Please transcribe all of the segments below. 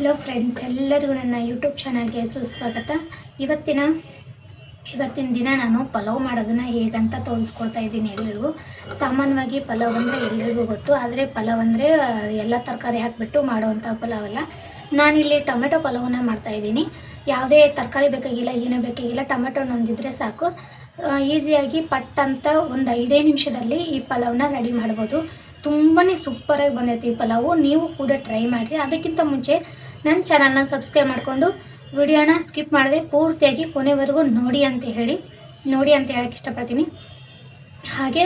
Hello friends, ಎಲ್ಲರಿಗೂ ನನ್ನ YouTube ಚಾನಲ್ಗೆ ಸುಸ್ವಾಗತ. ಇವತ್ತಿನ ಇವತ್ತಿನ ದಿನ ನಾನು ಪಲಾವ್ ಮಾಡೋದನ್ನು ಹೇಗಂತ ತೋರಿಸ್ಕೊಳ್ತಾ ಇದ್ದೀನಿ ಎಲ್ಲರಿಗೂ ಸಾಮಾನ್ಯವಾಗಿ ಪಲಾವ್ ಅಂದರೆ ಎಲ್ಲರಿಗೂ ಗೊತ್ತು, ಆದರೆ ಪಲಾವ್ ಅಂದರೆ ಎಲ್ಲ ತರಕಾರಿ ಹಾಕಿಬಿಟ್ಟು ಮಾಡೋವಂಥ ಪಲಾವ್ ಅಲ್ಲ. ನಾನಿಲ್ಲಿ ಟೊಮೆಟೊ ಪಲಾವನ್ನ ಮಾಡ್ತಾ ಇದ್ದೀನಿ. ಯಾವುದೇ ತರಕಾರಿ ಬೇಕಾಗಿಲ್ಲ, ಏನೂ ಬೇಕಾಗಿಲ್ಲ, ಟೊಮೆಟೊ ನೊಂದಿದ್ರೆ ಸಾಕು. ಈಸಿಯಾಗಿ ಪಟ್ ಅಂತ ಒಂದು ಐದೇ ನಿಮಿಷದಲ್ಲಿ ಈ ಪಲಾವನ್ನ ರೆಡಿ ಮಾಡ್ಬೋದು. ತುಂಬಾ ಸೂಪರಾಗಿ ಬಂದೈತಿ ಈ ಪಲಾವು. ನೀವು ಕೂಡ ಟ್ರೈ ಮಾಡಿರಿ. ಅದಕ್ಕಿಂತ ಮುಂಚೆ ನನ್ನ ಚಾನಲ್ನ ಸಬ್ಸ್ಕ್ರೈಬ್ ಮಾಡಿಕೊಂಡು ವಿಡಿಯೋನ ಸ್ಕಿಪ್ ಮಾಡದೆ ಪೂರ್ತಿಯಾಗಿ ಕೊನೆವರೆಗೂ ನೋಡಿ ಅಂತ ಹೇಳಿ, ನೋಡಿ ಅಂತ ಹೇಳಕ್ಕೆ ಇಷ್ಟಪಡ್ತೀನಿ. ಹಾಗೆ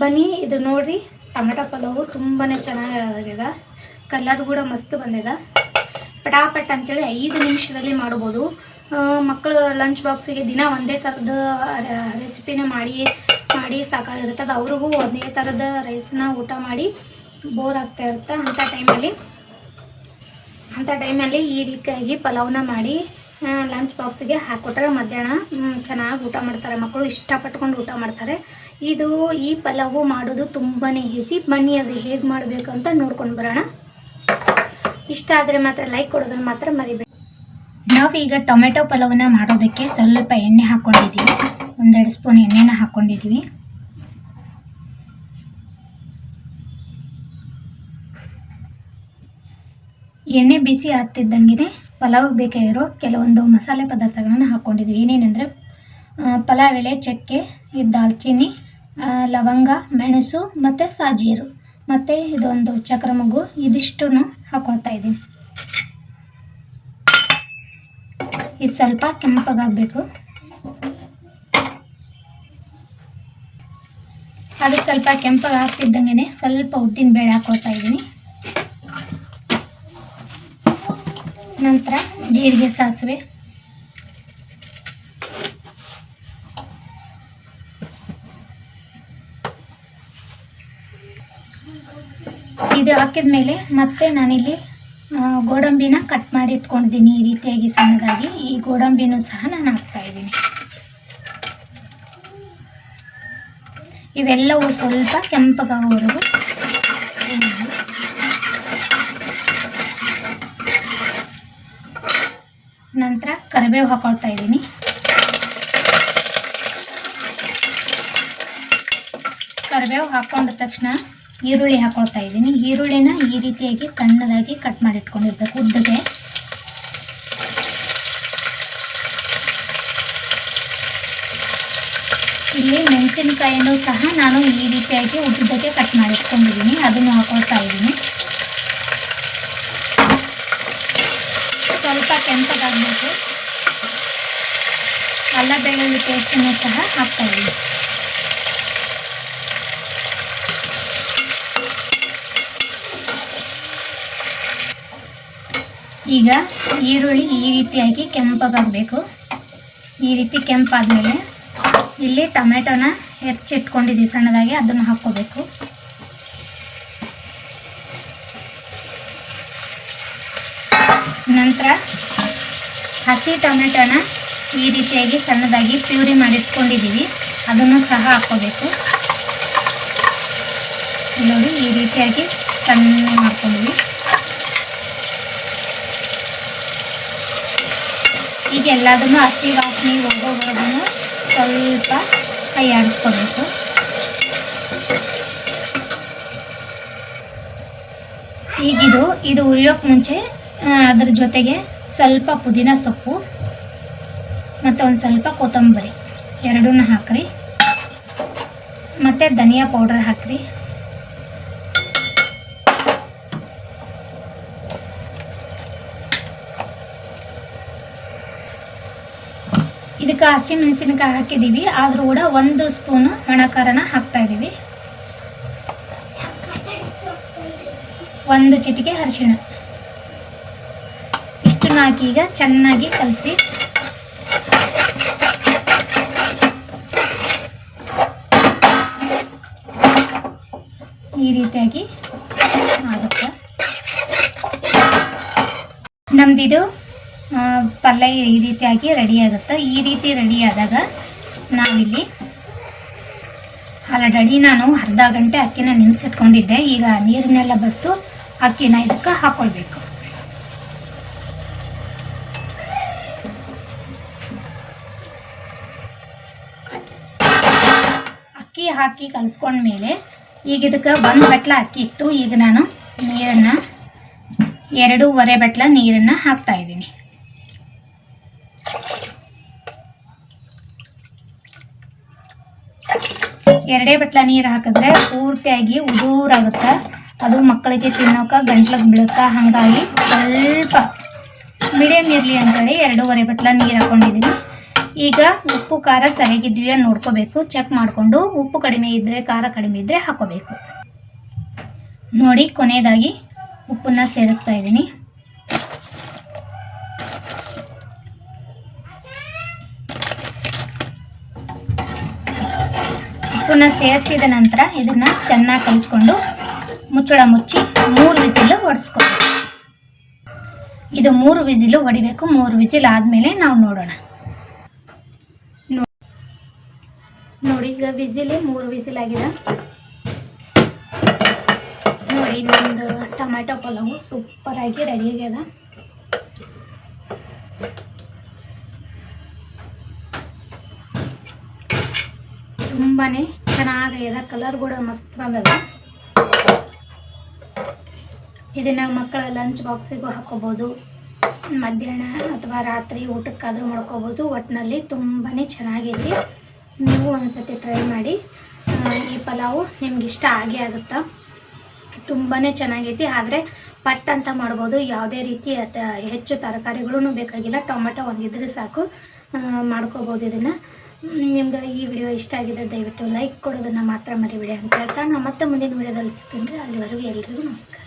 ಬನ್ನಿ, ಇದು ನೋಡಿರಿ, ಟೊಮೆಟೊ ಪಲಾವು ತುಂಬಾ ಚೆನ್ನಾಗಿದೆ. ಕಲರ್ ಕೂಡ ಮಸ್ತ್ ಬಂದಿದೆ. ಪಟಾಪಟ್ ಅಂತೇಳಿ ಐದು ನಿಮಿಷದಲ್ಲಿ ಮಾಡ್ಬೋದು. ಮಕ್ಕಳು ಲಂಚ್ ಬಾಕ್ಸಿಗೆ ದಿನ ಒಂದೇ ಥರದ ರೆಸಿಪಿನ ಮಾಡಿ ಮಾಡಿ ಸಾಕಾಗಿರ್ತದೆ ಅವ್ರಿಗೂ ಒಂದೇ ಥರದ ರೈಸನ್ನ ಊಟ ಮಾಡಿ ಬೋರ್ ಆಗ್ತಾ ಇರುತ್ತೆ ಅಂಥ ಟೈಮಲ್ಲಿ ಅಂಥ ಟೈಮಲ್ಲಿ ಈ ರೀತಿಯಾಗಿ ಪಲಾವ್ನ ಮಾಡಿ ಲಂಚ್ ಬಾಕ್ಸಿಗೆ ಹಾಕ್ಕೊಟ್ರೆ ಮಧ್ಯಾಹ್ನ ಚೆನ್ನಾಗಿ ಊಟ ಮಾಡ್ತಾರೆ ಮಕ್ಕಳು, ಇಷ್ಟಪಟ್ಕೊಂಡು ಊಟ ಮಾಡ್ತಾರೆ. ಇದು ಈ ಪಲಾವು ಮಾಡೋದು ತುಂಬಾ ಈಸಿ ಬನ್ನಿ, ಅದು ಹೇಗೆ ಮಾಡಬೇಕು ಅಂತ ನೋಡ್ಕೊಂಡು ಬರೋಣ. ಇಷ್ಟ ಆದರೆ ಮಾತ್ರ ಲೈಕ್ ಕೊಡೋದನ್ನು ಮಾತ್ರ ಮರಿಬೇಕು ನಾವೀಗ ಟೊಮೆಟೊ ಪಲಾವನ್ನ ಮಾಡೋದಕ್ಕೆ ಸ್ವಲ್ಪ ಎಣ್ಣೆ ಹಾಕ್ಕೊಂಡಿದ್ದೀವಿ ಒಂದೆರಡು ಸ್ಪೂನ್ ಎಣ್ಣೆನ ಹಾಕ್ಕೊಂಡಿದ್ದೀವಿ ಎಣ್ಣೆ ಬಿಸಿ ಆಗ್ತಿದ್ದಂಗೆ ಪಲಾವ್ ಬೇಕಾಗಿರೋ ಕೆಲವೊಂದು ಮಸಾಲೆ ಪದಾರ್ಥಗಳನ್ನು ಹಾಕ್ಕೊಂಡಿದ್ವಿ ಏನೇನೆಂದರೆ ಪಲಾವ್ ಎಲೆ ಚಕ್ಕೆ ದಾಲ್ಚಿನ್ನಿ ಲವಂಗ, ಮೆಣಸು ಮತ್ತು ಸಾಜೀರು. ಮತ್ತು ಇದೊಂದು ಚಕ್ರ ಮಗು ಇದಿಷ್ಟು ಹಾಕ್ಕೊಳ್ತಾ ಇದ್ದೀನಿ. ಇದು ಸ್ವಲ್ಪ ಕೆಂಪಗಾಗಬೇಕು. ಅದು ಸ್ವಲ್ಪ ಕೆಂಪಗಾಗ್ತಿದ್ದಂಗೆ ಸ್ವಲ್ಪ ಉದ್ದಿನ ಬೇಳೆ ಹಾಕ್ಕೊಳ್ತಾ ಇದ್ದೀನಿ. ನಂತರ ಜೀರಿಗೆ ಸಾಸಿವೆ. ಇದು ಹಾಕಿದ ಮೇಲೆ ಮತ್ತೆ ನಾನಿಲ್ಲಿ ಗೋಡಂಬಿನ ಕಟ್ ಮಾಡಿ ಇಟ್ಕೊಂಡಿದ್ದೀನಿ ಈ ರೀತಿಯಾಗಿ ಸಣ್ಣದಾಗಿ. ಈ ಗೋಡಂಬಿನೂ ಸಹ ನಾನು ಹಾಕ್ತಾ ಇದ್ದೀನಿ. ಇವೆಲ್ಲವೂ ಸ್ವಲ್ಪ ಕೆಂಪಗಾಗೋವರೆಗೂ ನಂತರ ಕರಿಬೇವು ಹಾಕೊಳ್ತಾ ಇದ್ದೀನಿ. ಕರಿಬೇವು ಹಾಕೊಂಡ ತಕ್ಷಣ ಈರುಳ್ಳಿ ಹಾಕೊಳ್ತಾ ಇದ್ದೀನಿ. ಈರುಳ್ಳಿನ ಈ ರೀತಿಯಾಗಿ ಸಣ್ಣದಾಗಿ ಕಟ್ ಮಾಡಿ ಇಟ್ಕೊಂಡಿರ್ಬೇಕು ಉದ್ದಗೆ. ಇಲ್ಲಿ ಮೆಣಸಿನಕಾಯಿನೂ ಸಹ ನಾನು ಈ ರೀತಿಯಾಗಿ ಉದ್ದಕ್ಕೆ ಕಟ್ ಮಾಡಿ ಇಟ್ಕೊಂಡಿದ್ದೀನಿ. ಅದನ್ನು ಹಾಕೊಳ್ತಾ ಇದ್ದೀನಿ ಸ್ವಲ್ಪ ಕೆಂಪಗಾಗಬೇಕು ಅಲ್ಲ ಬೆಳ್ಳುಳ್ಳಿ ಪೇಸ್ಟನ್ನು ಸಹ ಹಾಕ್ತಾ ಇದ್ದೀನಿ ಈಗ ಈರುಳ್ಳಿ ಈ ರೀತಿಯಾಗಿ ಕೆಂಪಗಾಗಬೇಕು ಈ ರೀತಿ ಕೆಂಪಾದಮೇಲೆ ಇಲ್ಲಿ ಟೊಮೆಟೊನ ಹೆಚ್ಚಿಟ್ಕೊಂಡಿದ್ದೀವಿ, ಸಣ್ಣದಾಗಿ ಅದನ್ನು ಹಾಕ್ಕೋಬೇಕು. ನಂತರ ಹಸಿ ಟೊಮೆಟೊನ ಈ ರೀತಿಯಾಗಿ ಸಣ್ಣದಾಗಿ ಪ್ಯೂರಿ ಮಾಡಿಟ್ಕೊಂಡಿದ್ದೀವಿ. ಅದನ್ನು ಸಹ ಹಾಕ್ಕೋಬೇಕು. ಇಲ್ಲಿ ನೋಡಿ, ಈ ರೀತಿಯಾಗಿ ಸಣ್ಣ ಮಾಡ್ಕೊಂಡ್ವಿ ಈಗ ಎಲ್ಲದನ್ನು ಹಸಿ ವಾಸನೆ ಹೋಗೋವರೆಗೂ ಸ್ವಲ್ಪ ಕೈ ಆಡಿಸ್ಕೊಬೇಕು. ಈಗಿದು ಇದು ಉರಿಯೋಕೆ ಮುಂಚೆ ಅದ್ರ ಜೊತೆಗೆ ಸ್ವಲ್ಪ ಪುದೀನ ಸೊಪ್ಪು. ಮತ್ತು ಒಂದು ಸ್ವಲ್ಪ ಕೊತ್ತಂಬರಿ. ಎರಡನ್ನ ಹಾಕ್ರಿ. ಮತ್ತು ಧನಿಯಾ ಪೌಡರ್ ಹಾಕ್ರಿ. ಇದಕ್ಕೆ ಹಸಿಮೆಣಸಿನಕಾಯಿ ಹಾಕಿದ್ದೀವಿ ಆದರೂ ಕೂಡ ಒಂದು ಸ್ಪೂನು ಒಣಕಾರನ ಹಾಕ್ತಾ ಇದ್ದೀವಿ ಒಂದು ಚಿಟಿಕೆ ಅರಿಶಿಣ. ಇಷ್ಟನ್ನು ಹಾಕಿ ಈಗ ಚೆನ್ನಾಗಿ ಕಲಸಿ ಈ ರೀತಿಯಾಗಿ ಆಗುತ್ತೆ ನಮ್ದಿದು ಪಲ್ಯ ಈ ರೀತಿಯಾಗಿ ರೆಡಿ ಆಗುತ್ತೆ ಈ ರೀತಿ ರೆಡಿ ಆದಾಗ ನಾವಿಲ್ಲಿ ಆಲ್ರೆಡಿ ನಾನು ಅರ್ಧ ಗಂಟೆ ಅಕ್ಕಿನ ನೆನೆಸಿಟ್ಕೊಂಡಿದ್ದೆ. ಈಗ ನೀರನ್ನೆಲ್ಲ ಬಸ್ತು, ಅಕ್ಕಿನ ಇದಕ್ಕೆ ಹಾಕೊಳ್ಬೇಕು. ಅಕ್ಕಿ ಹಾಕಿ ಕಲಿಸ್ಕೊಂಡ್ಮೇಲೆ ಈಗ ಇದಕ್ಕೆ ಒಂದು ಬಟ್ಲ ಅಕ್ಕಿ ಇತ್ತು. ಈಗ ನಾನು ನೀರನ್ನು ಎರಡೂವರೆ ಬಟ್ಲ ನೀರನ್ನು ಹಾಕ್ತಾ ಇದ್ದೀನಿ. ಎರಡೇ ಬಟ್ಲ ನೀರು ಹಾಕಿದ್ರೆ ಪೂರ್ತಿಯಾಗಿ ಉದೂರಾಗುತ್ತೆ ಅದು ಮಕ್ಕಳಿಗೆ ತಿನ್ನೋಕೆ ಗಂಟ್ಲಿಗೆ ಬೀಳುತ್ತಾ ಹಾಗಾಗಿ ಸ್ವಲ್ಪ ಮೀಡಿಯಮ್ ಇರಲಿ ಅಂತೇಳಿ ಎರಡೂವರೆ ಬಟ್ಲ ನೀರು ಹಾಕೊಂಡಿದ್ದೀನಿ. ಈಗ ಉಪ್ಪು, ಖಾರ ಸರಿಯಾಗಿದ್ವಿ ನೋಡ್ಕೋಬೇಕು. ಚೆಕ್ ಮಾಡಿಕೊಂಡು ಉಪ್ಪು ಕಡಿಮೆ ಇದ್ದರೆ ಖಾರ ಕಡಿಮೆ ಇದ್ದರೆ ಹಾಕೋಬೇಕು. ನೋಡಿ, ಕೊನೆಯದಾಗಿ ಉಪ್ಪನ್ನು ಸೇರಿಸ್ತಾ ಇದ್ದೀನಿ. ಉಪ್ಪನ್ನು ಸೇರಿಸಿದ ನಂತರ ಇದನ್ನು ಚೆನ್ನಾಗಿ ಕಲಿಸ್ಕೊಂಡು ಮುಚ್ಚಳ ಮುಚ್ಚಿ ಮೂರು ವಿಸಿಲು ಹೊಡೆಸ್ಕೊಬೇಕು ಇದು ಮೂರು ವಿಸಿಲು ಹೊಡಿಬೇಕು ಮೂರು ವಿಸಿಲ್ ಆದಮೇಲೆ ನಾವು ನೋಡೋಣ. ನೋಡಿ, ಈಗ ವಿಜಿಲಿ ಮೂರು ವಿಸಿಲ್ ಆಗಿದೆ. ನೋಡಿ ನಮ್ಮದು ಟೊಮ್ಯಾಟೊ ಪಲಾವು ಆಗಿ ರೆಡಿ ಆಗ್ಯದ ತುಂಬಾ ಚೆನ್ನಾಗ್ಯದ ಕಲರ್ ಕೂಡ ಮಸ್ತ್ ಬಂದದ. ಇದನ್ನ ಮಕ್ಕಳ ಲಂಚ್ ಬಾಕ್ಸಿಗೂ ಹಾಕೋಬೋದು. ಮಧ್ಯಾಹ್ನ ಅಥವಾ ರಾತ್ರಿ ಊಟಕ್ಕಾದ್ರೂ ಮಾಡ್ಕೋಬೋದು. ಒಟ್ಟಿನಲ್ಲಿ ತುಂಬಾ ಚೆನ್ನಾಗೈತಿ ನೀವು ಒಂದ್ಸತಿ ಟ್ರೈ ಮಾಡಿ. ಈ ಪಲಾವು ನಿಮ್ಗೆ ಇಷ್ಟ ಆಗೇ ಆಗುತ್ತಾ? ತುಂಬಾ ಚೆನ್ನಾಗೈತಿ. ಆದರೆ ಪಟ್ ಅಂತ ಮಾಡ್ಬೋದು. ಯಾವುದೇ ರೀತಿ ಹೆಚ್ಚು ತರಕಾರಿಗಳೂ ಬೇಕಾಗಿಲ್ಲ. ಟೊಮೆಟೊ ಒಂದಿದ್ರೆ ಸಾಕು. ಮಾಡ್ಕೋಬೋದು ಇದನ್ನು. ನಿಮ್ಗೆ ಈ ವಿಡಿಯೋ ಇಷ್ಟ ಆಗಿದೆ ದಯವಿಟ್ಟು ಲೈಕ್ ಕೊಡೋದನ್ನು ಮಾತ್ರ ಮರಿಬಿಡಿ ಅಂತ ಹೇಳ್ತಾ ನಾನು ಮತ್ತೆ ಮುಂದಿನ ವಿಡಿಯೋದಲ್ಲಿ ಸಿಗ್ತೀನಿ ರೀ. ಅಲ್ಲಿವರೆಗೂ ಎಲ್ರಿಗೂ ನಮಸ್ಕಾರ.